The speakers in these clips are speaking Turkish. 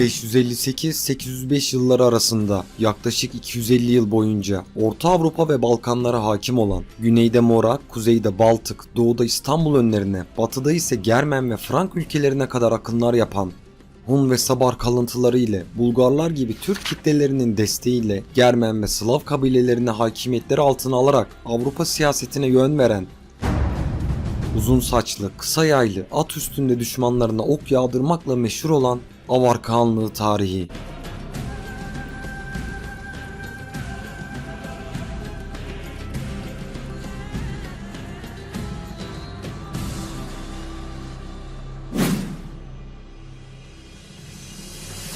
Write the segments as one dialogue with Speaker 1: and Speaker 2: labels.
Speaker 1: 558-805 yılları arasında yaklaşık 250 yıl boyunca Orta Avrupa ve Balkanlara hakim olan, güneyde Mora, kuzeyde Baltık, doğuda İstanbul önlerine, batıda ise Germen ve Frank ülkelerine kadar akınlar yapan Hun ve Sabar kalıntıları ile Bulgarlar gibi Türk kitlelerinin desteğiyle Germen ve Slav kabilelerini hakimiyetleri altına alarak Avrupa siyasetine yön veren Uzun saçlı, kısa yaylı, at üstünde düşmanlarına ok yağdırmakla meşhur olan Avar Kağanlığı tarihi.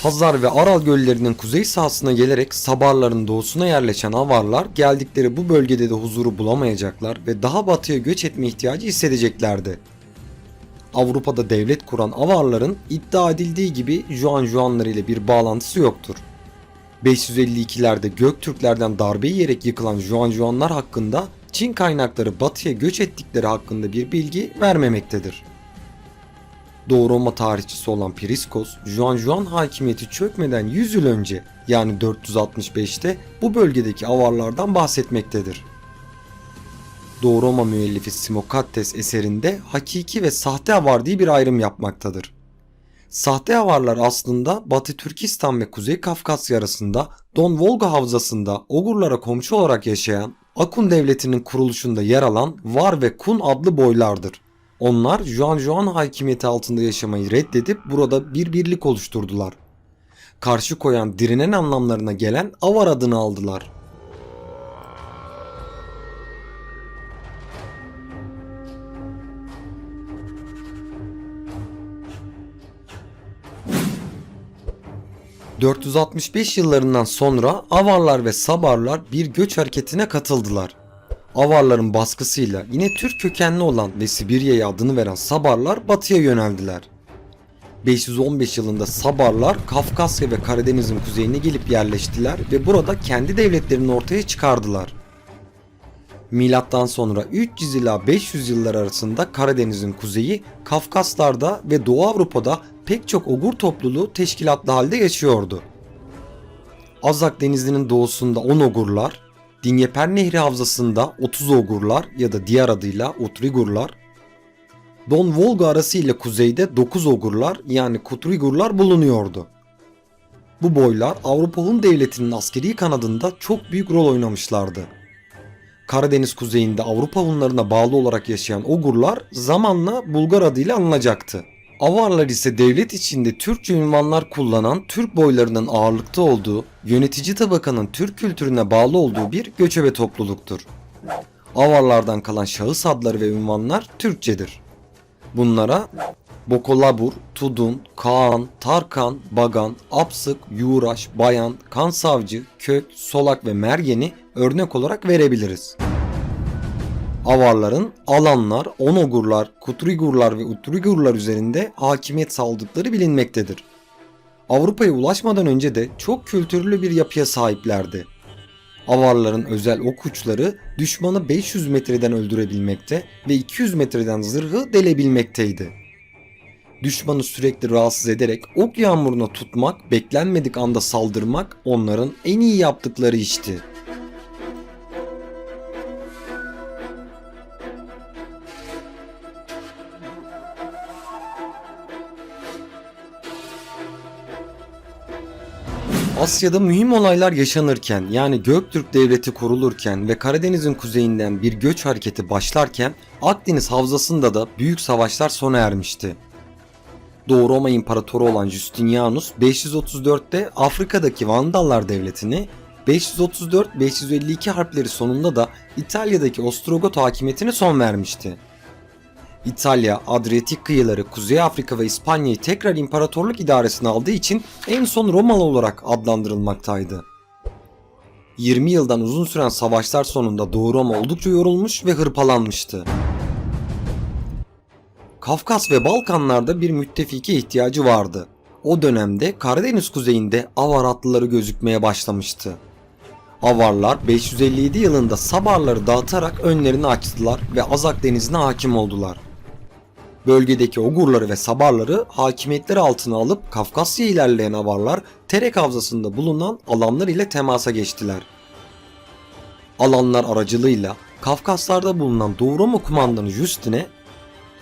Speaker 1: Hazar ve Aral göllerinin kuzey sahasına gelerek Sabarların doğusuna yerleşen Avarlar geldikleri bu bölgede de huzuru bulamayacaklar ve daha batıya göç etme ihtiyacı hissedeceklerdi. Avrupa'da devlet kuran Avarların iddia edildiği gibi Juan Juanlar ile bir bağlantısı yoktur. 552'lerde Göktürklerden darbe yiyerek yıkılan Juan Juanlar hakkında Çin kaynakları batıya göç ettikleri hakkında bir bilgi vermemektedir. Doğu Roma tarihçisi olan Priskos, Juan Juan hakimiyeti çökmeden 100 yıl önce yani 465'te bu bölgedeki avarlardan bahsetmektedir. Doğu Roma müellifi Simokattes eserinde hakiki ve sahte avar diye bir ayrım yapmaktadır. Sahte avarlar aslında Batı Türkistan ve Kuzey Kafkasya arasında Don Volga havzasında Ogurlara komşu olarak yaşayan Akun devletinin kuruluşunda yer alan Var ve Kun adlı boylardır. Onlar Juan Juan hakimiyeti altında yaşamayı reddedip burada bir birlik oluşturdular. Karşı koyan direnen anlamlarına gelen Avar adını aldılar. ...465 yıllarından sonra Avarlar ve Sabarlar bir göç hareketine katıldılar. Avarların baskısıyla yine Türk kökenli olan ve Sibirya'ya adını veren Sabarlar batıya yöneldiler. 515 yılında Sabarlar Kafkasya ve Karadeniz'in kuzeyine gelip yerleştiler ve burada kendi devletlerini ortaya çıkardılar. Milattan sonra 300 ila 500 yıllar arasında Karadeniz'in kuzeyi, Kafkaslar'da ve Doğu Avrupa'da pek çok ogur topluluğu teşkilatlı halde yaşıyordu. Azak Denizi'nin doğusunda 10 ogurlar, Dinyeper Nehri havzasında 30 ogurlar ya da diğer adıyla Utrigurlar, Don Volga arası ile kuzeyde 9 ogurlar yani Kutrigurlar bulunuyordu. Bu boylar Avrupa Hun Devleti'nin askeri kanadında çok büyük rol oynamışlardı. Karadeniz kuzeyinde Avrupa Hunlarına bağlı olarak yaşayan Ogurlar zamanla Bulgar adıyla anılacaktı. Avarlar ise devlet içinde Türkçe ünvanlar kullanan Türk boylarının ağırlıkta olduğu, yönetici tabakanın Türk kültürüne bağlı olduğu bir göçebe topluluktur. Avarlardan kalan şahıs adları ve ünvanlar Türkçedir. Bunlara Bokolabur, Tudun, Kaan, Tarkan, Bagan, Apsık, Yuğraş, Bayan, Kansavcı, Kök, Solak ve Mergen'i örnek olarak verebiliriz. Avarların Alanlar, Onogurlar, Kutrigurlar ve Utrigurlar üzerinde hakimiyet sağladıkları bilinmektedir. Avrupa'ya ulaşmadan önce de çok kültürlü bir yapıya sahiplerdi. Avarların özel ok uçları düşmanı 500 metreden öldürebilmekte ve 200 metreden zırhı delebilmekteydi. Düşmanı sürekli rahatsız ederek ok yağmuruna tutmak, beklenmedik anda saldırmak onların en iyi yaptıkları işti. Asya'da mühim olaylar yaşanırken yani Göktürk Devleti kurulurken ve Karadeniz'in kuzeyinden bir göç hareketi başlarken Akdeniz havzasında da büyük savaşlar sona ermişti. Doğu Roma İmparatoru olan Justinianus 534'te Afrika'daki Vandallar Devleti'ni 534-552 harpleri sonunda da İtalya'daki Ostrogot hakimiyetine son vermişti. İtalya, Adriyatik kıyıları, Kuzey Afrika ve İspanya'yı tekrar imparatorluk idaresine aldığı için en son Romalı olarak adlandırılmaktaydı. 20 yıldan uzun süren savaşlar sonunda Doğu Roma oldukça yorulmuş ve hırpalanmıştı. Kafkas ve Balkanlarda bir müttefike ihtiyacı vardı. O dönemde Karadeniz kuzeyinde Avar atlıları gözükmeye başlamıştı. Avarlar 557 yılında Sabarları dağıtarak önlerini açtılar ve Azak denizine hakim oldular. Bölgedeki Ogurları ve Sabarları hakimiyetleri altına alıp Kafkasya ilerleyen Avarlar Terek Havzası'nda bulunan alanlar ile temasa geçtiler. Alanlar aracılığıyla Kafkaslar'da bulunan Doğu Roma kumandanı Justine,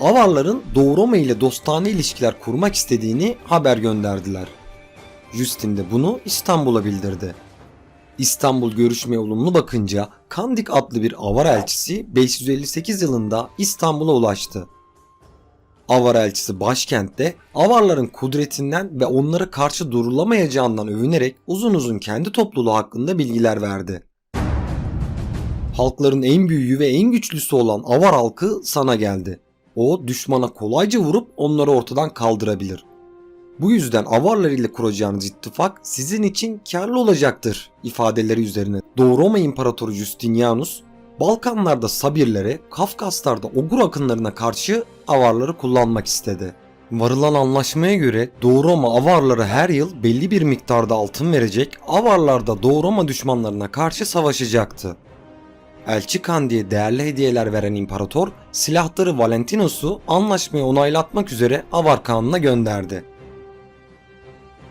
Speaker 1: Avarların Doğu Roma ile dostane ilişkiler kurmak istediğini haber gönderdiler. Justin de bunu İstanbul'a bildirdi. İstanbul görüşmeye olumlu bakınca Kandik adlı bir Avar elçisi 558 yılında İstanbul'a ulaştı. Avar elçisi başkentte Avarların kudretinden ve onlara karşı durulamayacağından övünerek uzun uzun kendi topluluğu hakkında bilgiler verdi. Halkların en büyüğü ve en güçlüsü olan Avar halkı sana geldi. O düşmana kolayca vurup onları ortadan kaldırabilir. Bu yüzden Avarlar ile kuracağınız ittifak sizin için karlı olacaktır ifadeleri üzerine Doğu Roma İmparatoru Justinianus Balkanlarda Sabirlere, Kafkaslar'da Ogur akınlarına karşı Avarları kullanmak istedi. Varılan anlaşmaya göre Doğu Roma Avarları her yıl belli bir miktarda altın verecek, Avarlar da Doğu Roma düşmanlarına karşı savaşacaktı. Elçi Kandi'ye değerli hediyeler veren imparator, silahları Valentinus'u anlaşmayı onaylatmak üzere Avar Kağan'ına gönderdi.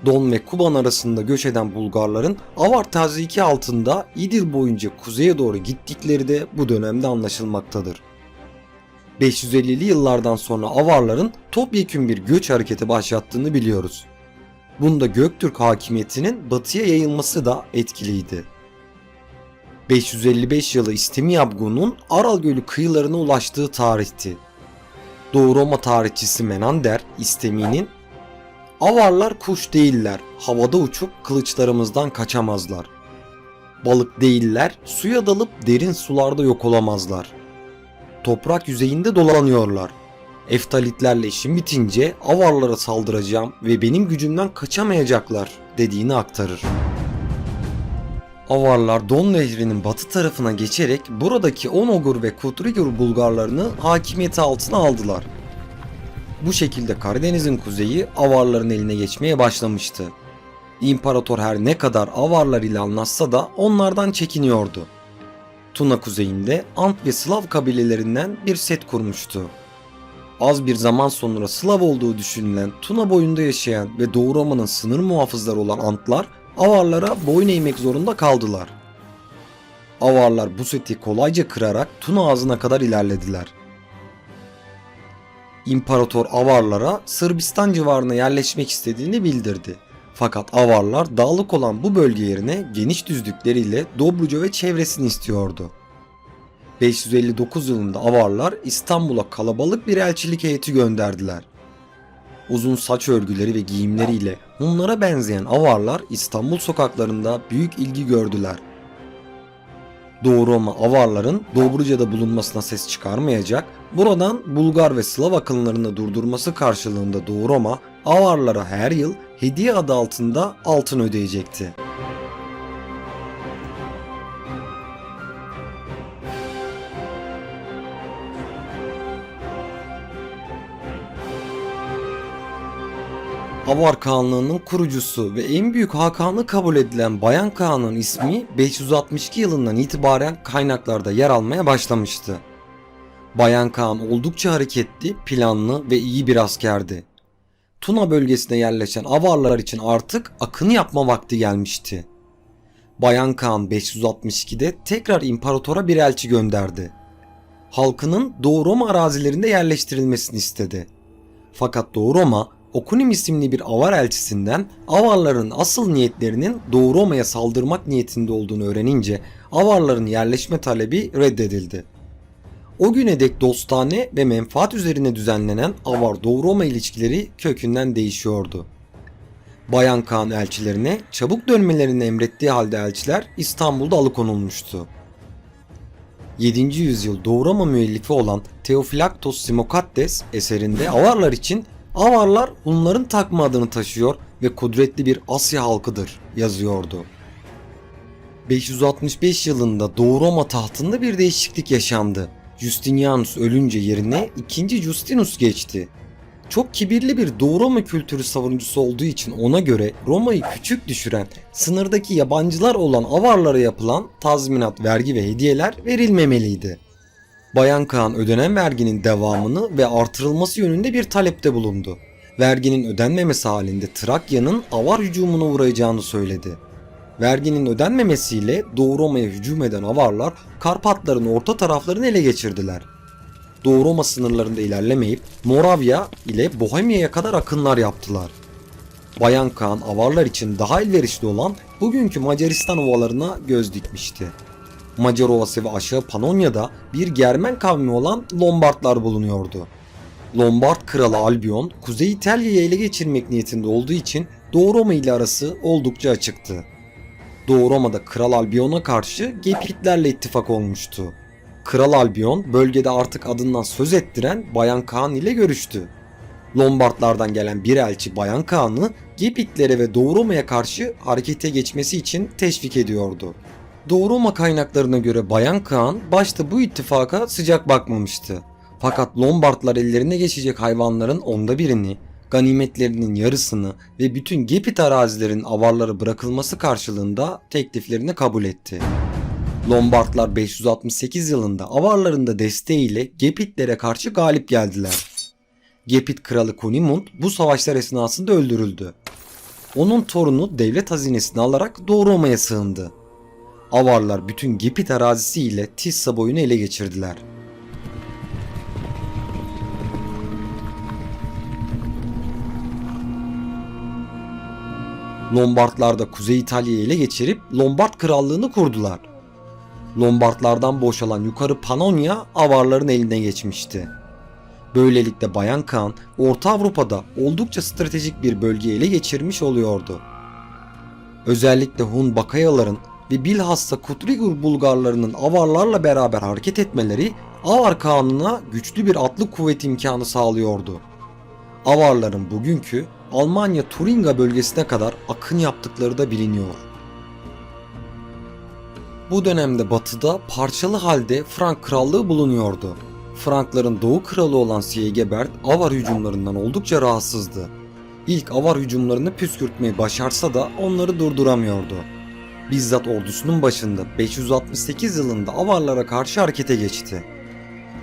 Speaker 1: Don ve Kuban arasında göç eden Bulgarların Avar taziki altında İdil boyunca kuzeye doğru gittikleri de bu dönemde anlaşılmaktadır. 550'li yıllardan sonra Avarların topyekün bir göç hareketi başlattığını biliyoruz. Bunda Göktürk hakimiyetinin batıya yayılması da etkiliydi. 555 yılı İstimiyabgun'un Aral Gölü kıyılarına ulaştığı tarihti. Doğu Roma tarihçisi Menander, İstemi'nin Avarlar kuş değiller, havada uçup kılıçlarımızdan kaçamazlar. Balık değiller, suya dalıp derin sularda yok olamazlar. Toprak yüzeyinde dolanıyorlar. Eftalitlerle işim bitince avarlara saldıracağım ve benim gücümden kaçamayacaklar dediğini aktarır. Avarlar Don Nehri'nin batı tarafına geçerek buradaki Onogur ve Kutrigur Bulgarlarını hakimiyeti altına aldılar. Bu şekilde Karadeniz'in kuzeyi Avarların eline geçmeye başlamıştı. İmparator her ne kadar Avarlar ile anlaşsa da onlardan çekiniyordu. Tuna kuzeyinde Ant ve Slav kabilelerinden bir set kurmuştu. Az bir zaman sonra Slav olduğu düşünülen Tuna boyunda yaşayan ve Doğu Roma'nın sınır muhafızları olan Antlar Avarlara boyun eğmek zorunda kaldılar. Avarlar bu seti kolayca kırarak Tuna ağzına kadar ilerlediler. İmparator Avarlara Sırbistan civarına yerleşmek istediğini bildirdi. Fakat Avarlar dağlık olan bu bölge yerine geniş düzlükleriyle Dobruca ve çevresini istiyordu. 559 yılında Avarlar İstanbul'a kalabalık bir elçilik heyeti gönderdiler. Uzun saç örgüleri ve giyimleriyle Hunlara benzeyen Avarlar İstanbul sokaklarında büyük ilgi gördüler. Doğu Roma Avarların Dobruca'da bulunmasına ses çıkarmayacak, buradan Bulgar ve Slav akınlarını durdurması karşılığında Doğu Roma Avarlara her yıl hediye adı altında altın ödeyecekti. Avar Kağanlığı'nın kurucusu ve en büyük hakanı kabul edilen Bayan Kağan'ın ismi 562 yılından itibaren kaynaklarda yer almaya başlamıştı. Bayan Kağan oldukça hareketli, planlı ve iyi bir askerdi. Tuna bölgesine yerleşen Avarlar için artık akını yapma vakti gelmişti. Bayan Kağan 562'de tekrar imparatora bir elçi gönderdi. Halkının Doğu Roma arazilerinde yerleştirilmesini istedi. Fakat Doğu Roma Okunim isimli bir avar elçisinden Avarların asıl niyetlerinin Doğu Roma'ya saldırmak niyetinde olduğunu öğrenince Avarların yerleşme talebi reddedildi. O güne dek dostane ve menfaat üzerine düzenlenen Avar-Doğu Roma ilişkileri kökünden değişiyordu. Bayan Kağan elçilerine çabuk dönmelerini emrettiği halde elçiler İstanbul'da alıkonulmuştu. 7. yüzyıl Doğu Roma müellifi olan Theophylactos Simokattes eserinde Avarlar için Avarlar Hunların takma adını taşıyor ve kudretli bir Asya halkıdır yazıyordu. 565 yılında Doğu Roma tahtında bir değişiklik yaşandı. Justinianus ölünce yerine 2. Justinus geçti. Çok kibirli bir Doğu Roma kültürü savunucusu olduğu için ona göre Roma'yı küçük düşüren, sınırdaki yabancılar olan Avarlara yapılan tazminat, vergi ve hediyeler verilmemeliydi. Bayan Kaan ödenen verginin devamını ve artırılması yönünde bir talepte bulundu. Verginin ödenmemesi halinde Trakya'nın avar hücumuna uğrayacağını söyledi. Verginin ödenmemesiyle Doğu Roma'ya hücum eden avarlar Karpatların orta taraflarını ele geçirdiler. Doğu Roma sınırlarında ilerlemeyip Moravya ile Bohemya'ya kadar akınlar yaptılar. Bayan Kaan avarlar için daha elverişli olan bugünkü Macaristan ovalarına göz dikmişti. Macar Ovası ve aşağı Panonya'da bir Germen kavmi olan Lombardlar bulunuyordu. Lombard kralı Albion, Kuzey İtalya'yı ele geçirmek niyetinde olduğu için Doğu Roma ile arası oldukça açıktı. Doğu Roma'da Kral Albion'a karşı Gepitlerle ittifak olmuştu. Kral Albion bölgede artık adından söz ettiren Bayan Kaan ile görüştü. Lombardlardan gelen bir elçi Bayan Kaan'ı Gepitlere ve Doğu Roma'ya karşı harekete geçmesi için teşvik ediyordu. Doğu Roma kaynaklarına göre Bayan Kaan başta bu ittifaka sıcak bakmamıştı. Fakat Lombardlar ellerine geçecek hayvanların onda birini, ganimetlerinin yarısını ve bütün Gepit arazilerin avarları bırakılması karşılığında tekliflerini kabul etti. Lombardlar 568 yılında avarlarında desteğiyle Gepitlere karşı galip geldiler. Gepit kralı Kunimund bu savaşlar esnasında öldürüldü. Onun torunu devlet hazinesini alarak Doğu sığındı. Avarlar bütün Gepit arazisi ile Tissa boyunu ele geçirdiler. Lombardlar da Kuzey İtalya'yı ele geçirip Lombard krallığını kurdular. Lombardlardan boşalan yukarı Panonya Avarların eline geçmişti. Böylelikle Bayan Kaan Orta Avrupa'da oldukça stratejik bir bölgeyi ele geçirmiş oluyordu. Özellikle Hun Bakayaların ve bilhassa Kutrigur Bulgarlarının Avarlarla beraber hareket etmeleri Avar Kağan'ına güçlü bir atlı kuvvet imkanı sağlıyordu. Avarların bugünkü Almanya Turinga bölgesine kadar akın yaptıkları da biliniyor. Bu dönemde batıda parçalı halde Frank Krallığı bulunuyordu. Frankların doğu kralı olan Siyegebert Avar hücumlarından oldukça rahatsızdı. İlk Avar hücumlarını püskürtmeyi başarsa da onları durduramıyordu. Bizzat ordusunun başında 568 yılında Avarlara karşı harekete geçti.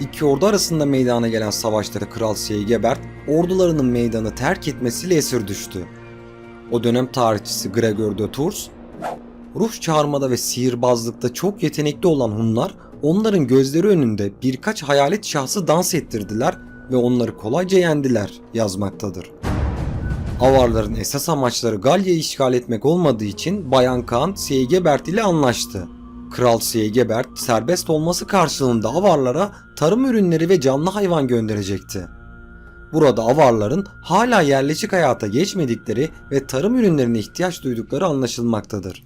Speaker 1: İki ordu arasında meydana gelen savaşları Kral Siyegebert ordularının meydanı terk etmesiyle esir düştü. O dönem tarihçisi Gregor de Tours, ruh çağırmada ve sihirbazlıkta çok yetenekli olan Hunlar onların gözleri önünde birkaç hayalet şahsı dans ettirdiler ve onları kolayca yendiler yazmaktadır. Avarların esas amaçları Galya'yı işgal etmek olmadığı için Bayan Kaan Siyegebert ile anlaştı. Kral Siyegebert serbest olması karşılığında Avarlara tarım ürünleri ve canlı hayvan gönderecekti. Burada Avarların hala yerleşik hayata geçmedikleri ve tarım ürünlerine ihtiyaç duydukları anlaşılmaktadır.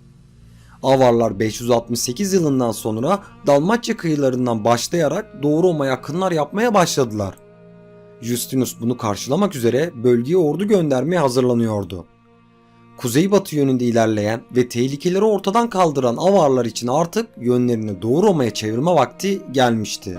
Speaker 1: Avarlar 568 yılından sonra Dalmaçya kıyılarından başlayarak Doğu Roma'ya akınlar yapmaya başladılar. Justinus bunu karşılamak üzere bölgeye ordu göndermeye hazırlanıyordu. Kuzeybatı yönünde ilerleyen ve tehlikeleri ortadan kaldıran Avarlar için artık yönlerini Doğu Roma'ya çevirme vakti gelmişti.